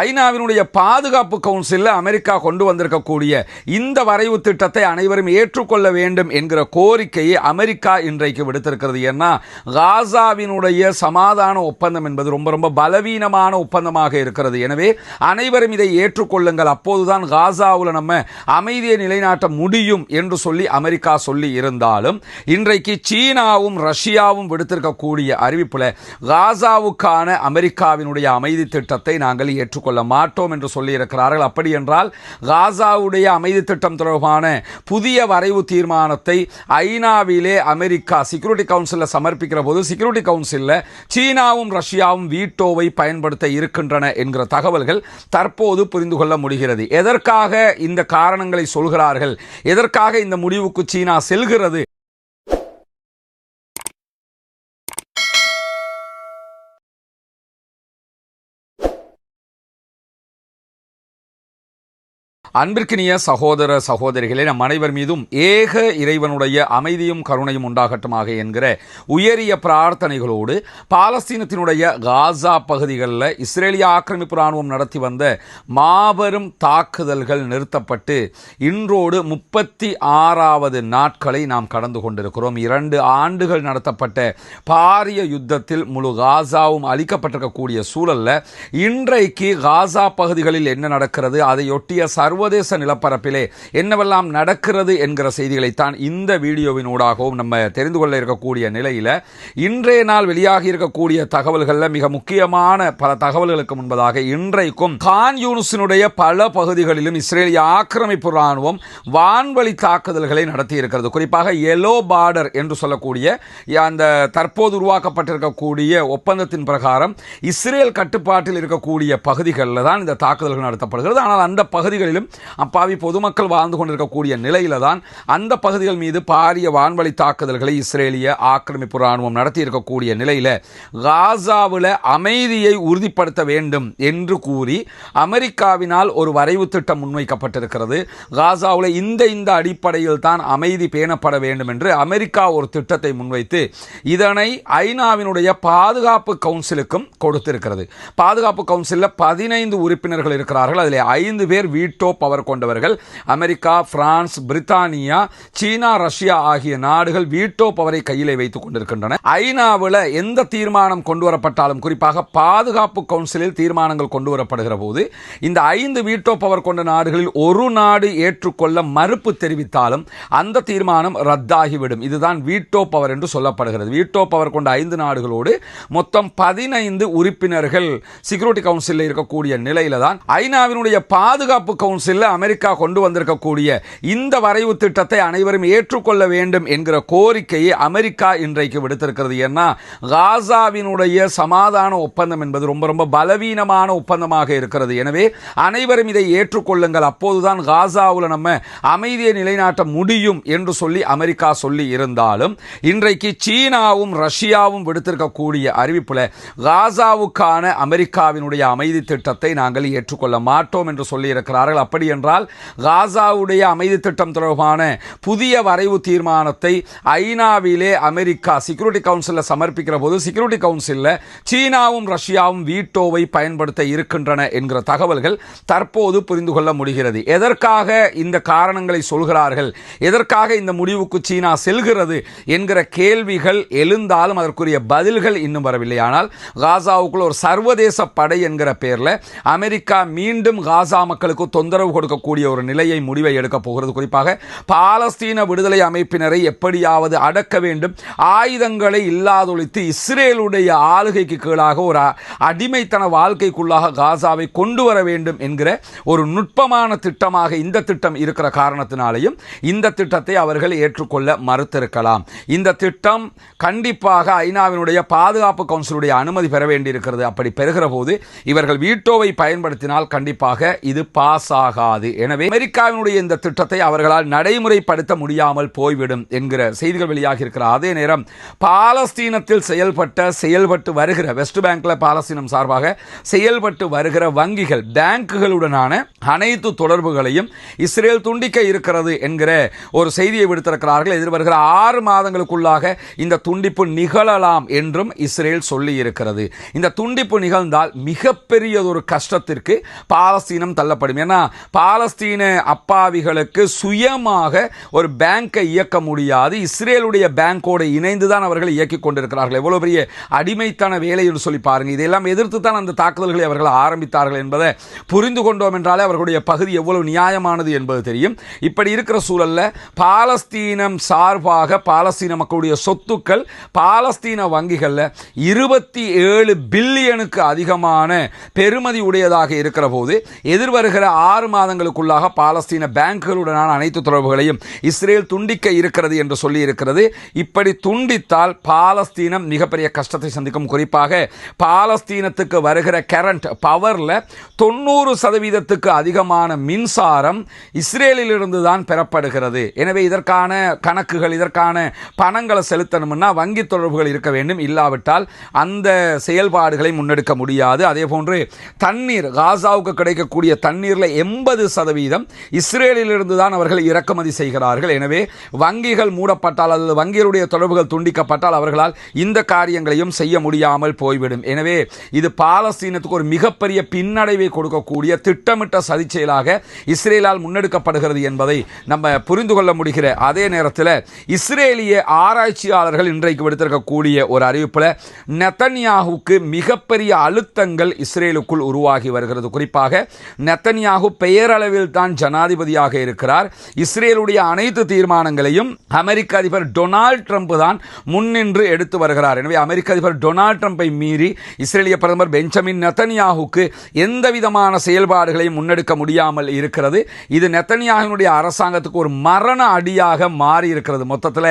ஐநாவினுடைய பாதுகாப்பு கவுன்சிலில் அமெரிக்கா கொண்டு வந்திருக்கக்கூடிய இந்த வரைவு திட்டத்தை அனைவரும் ஏற்றுக்கொள்ள வேண்டும் என்கிற கோரிக்கையை அமெரிக்கா இன்றைக்கு விடுத்திருக்கிறது. ஏன்னா காசாவினுடைய சமாதான ஒப்பந்தம் என்பது ரொம்ப ரொம்ப பலவீனமான ஒப்பந்தமாக இருக்கிறது. எனவே அனைவரும் இதை ஏற்றுக்கொள்ளுங்கள். அப்போதுதான் காசாவில் நம்ம அமைதியை நிலைநாட்ட முடியும் என்று சொல்லி அமெரிக்கா சொல்லி இருந்தாலும் இன்றைக்கு சீனாவும் ரஷ்யாவும் விடுத்திருக்கக்கூடிய அறிவிப்பில் காசாவுக்கான அமெரிக்காவினுடைய அமைதி திட்டத்தை நாங்கள் ஏற்றுக்கொள்ள மாட்டோம் என்று சொல்லியிருக்கிறார்கள். அப்படி என்றால் காசாவுடைய அமைதி திட்டம் தொடர்பான புதிய வரைவு தீர்மானத்தை ஐநாவிலே அமெரிக்கா செக்யூரிட்டி கவுன்சிலில் சமர்ப்பிக்கிற போது செக்யூரிட்டி கவுன்சிலில் சீனாவும் ரஷ்யாவும் வீட்டோவை பயன்படுத்த இருக்கின்றன என்கிற தகவல்கள் தற்போது புரிந்து கொள்ள முடிகிறது. எதற்காக இந்த காரணங்களை சொல்கிறார்கள்? எதற்காக இந்த முடிவுக்கு சீனா செல்கிறது? அன்பிற்கினிய சகோதர சகோதரிகளே நம் அனைவர் மீதும் ஏக இறைவனுடைய அமைதியும் கருணையும் உண்டாகட்டுமாக என்கிற உயரிய பிரார்த்தனைகளோடு பாலஸ்தீனத்தினுடைய காசா பகுதிகளில் இஸ்ரேலிய ஆக்கிரமிப்பு ராணுவம் நடத்தி வந்த மாபெரும் தாக்குதல்கள் நிறுத்தப்பட்டு இன்றோடு முப்பத்தி ஆறாவது நாட்களை நாம் கடந்து கொண்டிருக்கிறோம். இரண்டு ஆண்டுகள் நடத்தப்பட்ட பாரிய யுத்தத்தில் முழு காசாவும் அளிக்கப்பட்டிருக்கக்கூடிய சூழல்ல இன்றைக்கு காசா பகுதிகளில் என்ன நடக்கிறது? அதையொட்டிய சர்வதேச நிலப்பரப்பிலே என்னவெல்லாம் நடக்கிறது என்கிற செய்திகளைத்தான் இந்த வீடியோவினூடாகவும் நம்ம தெரிந்து கொள்ள இருக்கக்கூடிய நிலையில் இன்றைய நாள் வெளியாகி இருக்கக்கூடிய தகவல்களில் மிக முக்கியமான பல தகவல்களுக்கு முன்பதாக இன்றைக்கும் கான் யூனிஸினுடைய பல பகுதிகளிலும் இஸ்ரேலிய ஆக்கிரமிப்பு ராணுவம் வான்வழி தாக்குதல்களை நடத்தி இருக்கிறது குறிப்பாக எலோ பார்டர் என்று சொல்லக்கூடிய அந்த தற்போது உருவாக்கப்பட்டிருக்கக்கூடிய ஒப்பந்தத்தின் பிரகாரம் இஸ்ரேல் கட்டுப்பாட்டில் இருக்கக்கூடிய பகுதிகளில் தான் இந்த தாக்குதல்கள் நடத்தப்படுகிறது. ஆனால் அந்த பகுதிகளிலும் அப்பாவி பொதுமக்கள் வாழ்ந்து கொண்டிருக்கக்கூடிய நிலையில தான் அந்த பகுதிகள் மீது பாரிய வான்வழி தாக்குதல்களை இஸ்ரேலிய ஆக்கிரமிப்பு ராணுவம் நடத்தி இருக்கக்கூடிய நிலையில் காசாவில் அமைதியை உறுதிப்படுத்த வேண்டும் என்று கூறி அமெரிக்காவினால் ஒரு வரைவு திட்டம் முன்வைக்கப்பட்டிருக்கிறது. காசாவில் இந்த இந்த அடிப்படையில் தான் அமைதி பேணப்பட வேண்டும் என்று அமெரிக்கா ஒரு திட்டத்தை முன்வைத்து இதனை ஐநாவினுடைய பாதுகாப்பு கவுன்சிலுக்கும் கொடுத்திருக்கிறது. பாதுகாப்பு கவுன்சிலில் பதினைந்து உறுப்பினர்கள் இருக்கிறார்கள். அதில் ஐந்து பேர் வீட்டோ பவர் கொண்டவர்கள். அமெரிக்கா பிரான்ஸ் பிரித்தானியா சீனா ரஷ்யா ஆகிய நாடுகள் வீட்டோ பவரை கையிலே வைத்துக் கொண்டிருக்கின்றன. ஐநாவில் எந்த தீர்மானம் கொண்டு வரப்பட்டாலும் குறிப்பாக பாதுகாப்பு கவுன்சிலில் தீர்மானங்கள் கொண்டு வரப்படுகிற போது இந்த ஐந்து வீட்டோ பவர் கொண்ட நாடுகளில் ஒரு நாடு ஏற்றுக்கொள்ள மறுப்பு தெரிவித்தாலும் அந்த தீர்மானம் ரத்தாகிவிடும். இதுதான் வீட்டோ பவர் என்று சொல்லப்படுகிறது. வீட்டோ பவர் கொண்ட ஐந்து நாடுகளோடு மொத்தம் பதினைந்து உறுப்பினர்கள் செக்யூரிட்டி கவுன்சிலில் இருக்கக்கூடிய நிலையில தான் ஐநாவினுடைய பாதுகாப்பு கவுன்சில் கவுன்சிலில் அமெரிக்கா கொண்டு வந்திருக்கக்கூடிய இந்த வரைவு திட்டத்தை அனைவரும் ஏற்றுக்கொள்ள வேண்டும் என்கிற கோரிக்கையை அமெரிக்கா இன்றைக்கு விடுத்திருக்கிறது. ஏன்னா காசாவினுடைய சமாதான ஒப்பந்தம் என்பது ரொம்ப ரொம்ப பலவீனமான ஒப்பந்தமாக இருக்கிறது. எனவே அனைவரும் இதை ஏற்றுக்கொள்ளுங்கள். அப்போதுதான் காசாவில் நம்ம அமைதியை நிலைநாட்ட முடியும் என்று சொல்லி அமெரிக்கா சொல்லி இருந்தாலும் இன்றைக்கு சீனாவும் ரஷ்யாவும் விடுத்திருக்கக்கூடிய அறிவிப்புல காசாவுக்கான அமெரிக்காவினுடைய அமைதி திட்டத்தை நாங்கள் ஏற்றுக்கொள்ள மாட்டோம் என்று சொல்லி இருக்கிறார்கள். அப்படி என்றால் காசாவுடைய அமைதி திட்டம் தொடர்பான புதிய வரைவு தீர்மானத்தை ஐநாவிலே அமெரிக்கா செக்யூரிட்டி கவுன்சிலில் சமர்ப்பிக்கிற போது செக்யூரிட்டி கவுன்சிலில் சீனாவும் ரஷ்யாவும் வீட்டோவை பயன்படுத்த இருக்கின்றன என்கிற தகவல்கள் தற்போது புரிந்து கொள்ள முடிகிறது. எதற்காக இந்த காரணங்களை சொல்கிறார்கள்? எதற்காக இந்த முடிவுக்கு சீனா செல்கிறது என்கிற கேள்விகள் எழுந்தாலும் அதற்குரிய பதில்கள் இன்னும் வரவில்லை. ஆனால் காசாவுக்குள்ள ஒரு சர்வதேச படை என்கிற பெயரில் அமெரிக்கா மீண்டும் காசா மக்களுக்கு தொந்தரவு கொடுக்கக்கூடிய ஒரு நிலையை முடிவை எடுக்க போகிறது. குறிப்பாக பாலஸ்தீன விடுதலை அமைப்பினரை எப்படியாவது அடக்க வேண்டும். ஆயுதங்களை இல்லாதொழித்து இஸ்ரேலுடைய ஆளுகைக்கு கீழாக ஒரு அடிமைத்தன வாழ்க்கைக்குள்ளாக காசாவை கொண்டு வர வேண்டும் என்கிற ஒரு நுட்பமான திட்டமாக இந்த திட்டம் இருக்கிற காரணத்தினாலேயும் இந்த திட்டத்தை அவர்கள் ஏற்றுக்கொள்ள மறுத்திருக்கலாம். இந்த திட்டம் கண்டிப்பாக ஐநாவினுடைய பாதுகாப்பு கவுன்சிலுடைய அனுமதி பெற வேண்டியிருக்கிறது. அப்படி பெறுகிற போது இவர்கள் வீட்டோவை பயன்படுத்தினால் கண்டிப்பாக இது பாஸ் ஆகாது. எனவே அமெரிக்காவினுடைய இந்த திட்டத்தை அவர்களால் நடைமுறைப்படுத்த முடியாமல் போய்விடும் என்கிற செய்திகள் வெளியாக இருக்கிற அதே நேரம் பாலஸ்தீனத்தில் செயல்பட்ட செயல்பட்டு வருகிற வெஸ்ட் பேங்க்ல பாலஸ்தீனம் சார்பாக செயல்பட்டு வருகிற வங்கிகள் பேங்குகளுடனான அனைத்து தொடர்புகளையும் இஸ்ரேல் துண்டிக்க இருக்கிறது என்கிற ஒரு செய்தியை விடுத்திருக்கிறார்கள். எதிர்வருகிற ஆறு மாதங்களுக்குள்ளாக இந்த துண்டிப்பு நிகழலாம் என்றும் இஸ்ரேல் சொல்லி இருக்கிறது இந்த துண்டிப்பு நிகழ்ந்தால் மிகப்பெரியதொரு கஷ்டத்திற்கு பாலஸ்தீனம் தள்ளப்படும். ஏன்னா பாலஸ்தீன அப்பாவிகளுக்கு சுயமாக ஒரு பேங்கை இயக்க முடியாது. இஸ்ரேலுடைய பேங்கோடு இணைந்து தான் அவர்கள் இயக்கி கொண்டிருக்கிறார்கள். எவ்வளவு பெரிய அடிமைத்தான வேலை என்று சொல்லி பாருங்க. இதெல்லாம் எதிர்த்து தான் அந்த தாக்குதல்களை அவர்கள் ஆரம்பித்தார்கள் என்பதை புரிந்து கொண்டோம் என்றாலே அவர்களுடைய பகுதி எவ்வளவு நியாயமானது என்பது தெரியும். இப்படி இருக்கிற சூழல்ல பாலஸ்தீனம் சார்பாக பாலஸ்தீன மக்களுடைய சொத்துக்கள் பாலஸ்தீன வங்கிகளில் இருபத்தி ஏழு பில்லியனுக்கு அதிகமான பெருமதி உடையதாக இருக்கிற போது எதிர்வருகிற ஆறு மாதங்களுக்குள்ளாக பாலஸ்தீன பேங்குகளுடனான அனைத்து தொடர்புகளையும் இஸ்ரேல் துண்டிக்க இருக்கிறது என்று சொல்லி இருக்கிறது இப்படி துண்டித்தால் பாலஸ்தீனம் மிகப்பெரிய கஷ்டத்தை சந்திக்கும். குறிப்பாக பாலஸ்தீனத்துக்கு வருகிற கரண்ட் பவரில் தொண்ணூறு சதவீதத்துக்கு அதிகமான மின்சாரம் இஸ்ரேலிலிருந்து தான் பெறப்படுகிறது. எனவே இதற்கான கணக்குகள் இதற்கான பணங்களை செலுத்தணும்னா வங்கி தொடர்புகள் இருக்க வேண்டும். இல்லாவிட்டால் அந்த செயல்பாடுகளை முன்னெடுக்க முடியாது. அதே போன்று தண்ணீர் காசாவுக்கு கிடைக்கக்கூடிய தண்ணீரில் எண்பது சதவீதம் இஸ்ரேலிலிருந்து தான் அவர்கள் இறக்குமதி செய்கிறார்கள். எனவே வங்கிகள் மூடப்பட்டால் அல்லது வங்கிகளுடைய தொடர்புகள் துண்டிக்கப்பட்டால் அவர்களால் இந்த காரியங்களையும் செய்ய முடியாமல் போய்விடும். எனவே இது பாலஸ்தீனத்துக்கு ஒரு மிகப்பெரிய பின்னடைவை கொடுக்கக்கூடிய திட்டமிட்ட சதி செயலாக இஸ்ரேலால் முன்னெடுக்கப்படுகிறது என்பதை நம்ம புரிந்து கொள்ள முடிகிற அதே நேரத்தில் இஸ்ரேலிய ஆராய்ச்சியாளர்கள் இன்றைக்கு விடுத்திருக்கக்கூடிய ஒரு அறிவிப்பில் நெத்தன்யாகுக்கு மிகப்பெரிய அழுத்தங்கள் இஸ்ரேலுக்குள் உருவாகி வருகிறது. குறிப்பாக நெத்தன்யாகு பெயரளவில் தான் ஜனாதிபதியாக இருக்கிறார். இஸ்ரேலுடைய அனைத்து தீர்மானங்களையும் அமெரிக்க அதிபர் டொனால்ட் ட்ரம்ப் தான் முன்னின்று எடுத்து வருகிறார். எனவே அமெரிக்க அதிபர் டொனால்ட் ட்ரம்பை மீறி இஸ்ரேலிய பிரதமர் பெஞ்சமின் நெத்தன்யாகுக்கு எந்த விதமான செயல்பாடுகளையும் முன்னெடுக்க முடியாமல் இருக்கிறது. இது நெத்தன்யாகுனுடைய அரசாங்கத்துக்கு ஒரு மரண அடியாக மாறி இருக்கிறது. மொத்தத்தில்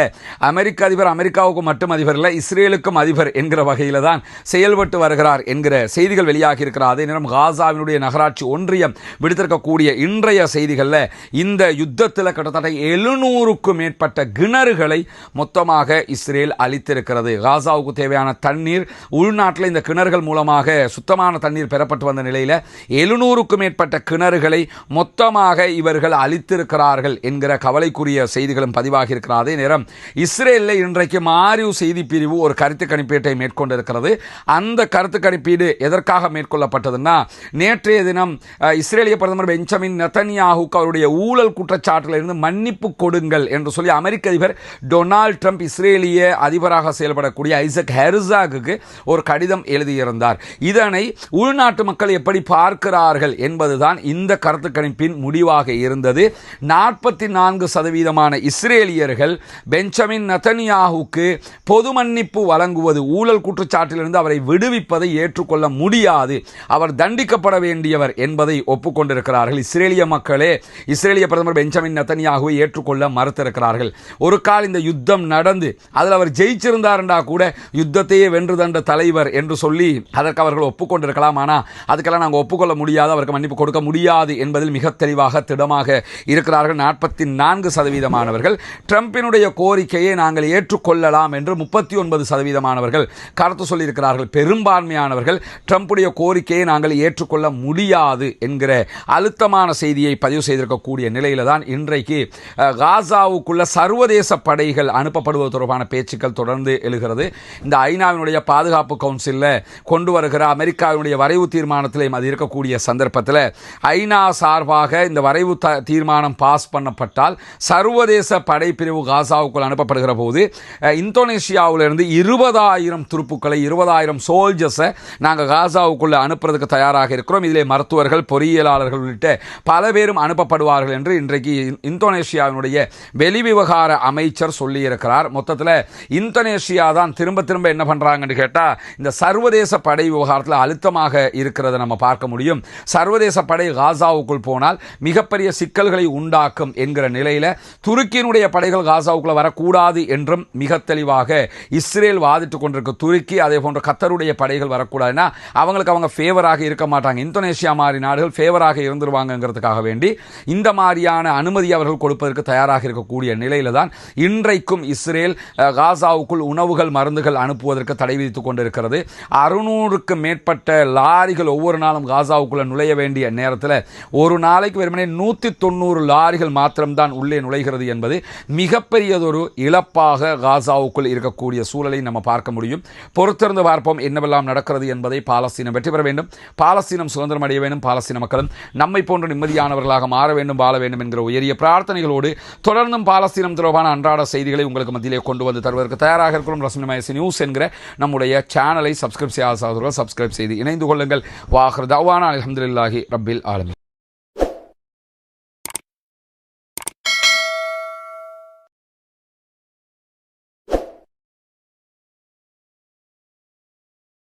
அமெரிக்க அதிபர் அமெரிக்காவுக்கு மட்டும் அதிபர் இல்லை இஸ்ரேலுக்கும் அதிபர் என்கிற வகையில் தான் செயல்பட்டு வருகிறார் என்கிற செய்திகள் வெளியாகி இருக்கிறார் அதே நேரம் காசாவினுடைய நகராட்சி ஒன்றியம் விடுத்திருக்க கூடிய இன்றைய செய்திகளில் இந்த யுத்தத்தில் கிட்டத்தட்ட எழுநூறுக்கும் மேற்பட்ட கிணறுகளை மொத்தமாக இஸ்ரேல் அளித்திருக்கிறது காசாவுக்கு தேவையான தண்ணீர் உள்நாட்டில் இந்த கிணறுகள் மூலமாக சுத்தமான தண்ணீர் பெறப்பட்டு வந்த நிலையில் எழுநூறுக்கும் மேற்பட்ட கிணறுகளை மொத்தமாக இவர்கள் அளித்திருக்கிறார்கள் என்கிற கவலைக்குரிய செய்திகளும் பதிவாகி இருக்கிற அதே நேரம் இஸ்ரேலில் இன்றைக்கு மாரியூ செய்தி பிரிவு ஒரு கருத்து கணிப்பீட்டை மேற்கொண்டிருக்கிறது. அந்த கருத்து கணிப்பீடு எதற்காக மேற்கொள்ளப்பட்டதுன்னா நேற்றைய தினம் இஸ்ரேலிய பிரதமர் பெஞ்சமின் நெத்தன்யாஹுக்கு அவருடைய ஊழல் குற்றச்சாட்டிலிருந்து மன்னிப்பு கொடுங்கள் என்று சொல்லி அமெரிக்க அதிபர் டொனால்ட் ட்ரம்ப் இஸ்ரேலிய அதிபராக செயல்படக்கூடிய ஐசக் ஹெர்சாக்கு ஒரு கடிதம் எழுதியிருந்தார். இதனை உள்நாட்டு மக்கள் எப்படி பார்க்கிறார்கள் என்பதுதான் இந்த கருத்துக்கணிப்பின் முடிவாக இருந்தது. நாற்பத்தி நான்கு சதவீதமான இஸ்ரேலியர்கள் பெஞ்சமின் நெத்தனியாஹுக்கு பொது மன்னிப்பு வழங்குவது ஊழல் குற்றச்சாட்டிலிருந்து அவரை விடுவிப்பதை ஏற்றுக்கொள்ள முடியாது. அவர் தண்டிக்கப்பட வேண்டியவர் என்பதை ஒப்புக்கொண்டிருக்கிறார்கள். இஸ்ரேலிய மக்களே இஸ்ரேலிய பிரதமர் பெஞ்சமின் நத்தனியாகவே ஏற்றுக்கொள்ள மறுத்திருக்கிறார்கள். ஒரு கால் இந்த யுத்தம் நடந்து அதில் அவர் ஜெயிச்சிருந்தாருண்டா கூட யுத்தத்தையே வென்று தந்த தலைவர் என்று சொல்லி அதற்கு அவர்கள் ஒப்புக்கொண்டிருக்கலாம். ஆனால் அதுக்கெல்லாம் நாங்கள் ஒப்புக்கொள்ள முடியாது அவருக்கு மன்னிப்பு கொடுக்க முடியாது என்பதில் மிக தெளிவாக திடமாக இருக்கிறார்கள் நாற்பத்தி நான்கு சதவீதமானவர்கள். ட்ரம்பினுடைய கோரிக்கையை நாங்கள் ஏற்றுக்கொள்ளலாம் என்று முப்பத்தி ஒன்பது சதவீதமானவர்கள் கருத்து சொல்லியிருக்கிறார்கள். பெரும்பான்மையானவர்கள் ட்ரம்புடைய கோரிக்கையை நாங்கள் ஏற்றுக்கொள்ள முடியாது என்கிற அழுத்த அழுத்தமான செய்தியை பதிவு செய்திருக்கக்கூடிய நிலையில தான் இன்றைக்கு காசாவுக்குள்ள சர்வதேச படைகள் அனுப்பப்படுவது தொடர்பான பேச்சுக்கள் தொடர்ந்து எழுகிறது. இந்த ஐநாவினுடைய பாதுகாப்பு கவுன்சிலில் கொண்டு வருகிற அமெரிக்காவினுடைய வரைவு தீர்மானத்திலையும் அது இருக்கக்கூடிய சந்தர்ப்பத்தில் ஐநா சார்பாக இந்த வரைவு த தீர்மானம் பாஸ் பண்ணப்பட்டால் சர்வதேச படைப்பிரிவு காசாவுக்குள் அனுப்பப்படுகிற போது இந்தோனேஷியாவிலிருந்து இருபதாயிரம் துருப்புக்களை இருபதாயிரம் சோல்ஜர்ஸை நாங்கள் காசாவுக்குள்ளே அனுப்புறதுக்கு தயாராக இருக்கிறோம். இதிலே மருத்துவர்கள் பொறியியலாளர்கள் உள்ளிட்ட பல பேரும் அனுப்பப்படுவார்கள் என்று இன்றைக்கு இந்தோனேஷியாவினுடைய வெளிவிவகார அமைச்சர் சொல்லியிருக்கிறார். மொத்தத்தில் இந்தோனேஷியா தான் திரும்ப திரும்ப என்ன பண்ணுறாங்கன்னு கேட்டால் இந்த சர்வதேச படை விவகாரத்தில் அழுத்தமாக இருக்கிறத நம்ம பார்க்க முடியும். சர்வதேச படை காசாவுக்குள் போனால் மிகப்பெரிய சிக்கல்களை உண்டாக்கும் என்கிற நிலையில் துருக்கியினுடைய படைகள் காசாவுக்குள்ள வரக்கூடாது என்றும் மிக தெளிவாக இஸ்ரேல் வாதிட்டு கொண்டிருக்க. துருக்கி அதே போன்ற கத்தருடைய படைகள் வரக்கூடாதுன்னா அவங்களுக்கு அவங்க ஃபேவராக இருக்க மாட்டாங்க. இந்தோனேஷியா மாதிரி நாடுகள் ஃபேவராக இருந்துருவாங்கங்கிறதுக்காக வேண்டி இந்த மாதிரியான அனுமதி அவர்கள் கொடுப்பதற்கு தயாராக இருக்கக்கூடிய நிலையில் தான் இன்றைக்கும் இஸ்ரேல் காசாவுக்குள் உணவுகள் மருந்துகள் அனுப்புவதற்கு தடை விதித்துக் கொண்டிருக்கிறது. அறுநூறுக்கு மேற்பட்ட லாரிகள் ஒவ்வொரு நாளும் காசாவுக்குள்ள நுழைய வேண்டிய நேரத்தில் ஒரு நாளைக்கு வெறுமனே நூற்றி தொண்ணூறு லாரிகள் மாத்திரம்தான் உள்ளே நுழைகிறது என்பது மிகப்பெரியதொரு இழப்பாக காசாவுக்குள் இருக்கக்கூடிய சூழலை நம்ம பார்க்க முடியும். பொறுத்திருந்து பார்ப்போம் என்னவெல்லாம் நடக்கிறது என்பதை பாலஸ்தீனம் வெற்றி பெற வேண்டும். பாலஸ்தீனம் சுதந்திரம் அடைய வேண்டும். பாலஸ்தீன மக்களும் நம்மை போன்ற நிம்மதியானவர்களாக மாற வேண்டும் வாழ வேண்டும் என்கிற உயரிய பிரார்த்தனைகளோடு தொடர்ந்தும் பாலஸ்தீனம் தொடர்பான அன்றாட செய்திகளை உங்களுக்கு மத்தியிலே கொண்டு வந்து தருவதற்கு தயாராக இருக்கிறோம். ரசமயசி நியூஸ் என்கிற நம்முடைய சேனலை சப்ஸ்கிரைப் செய்யாத சகோதரர்கள் சப்ஸ்கிரைப் செய்து இணைந்து கொள்ளுங்கள். வாஹர் தவானா அலமதுல்லாஹி ரப்பில் ஆலமி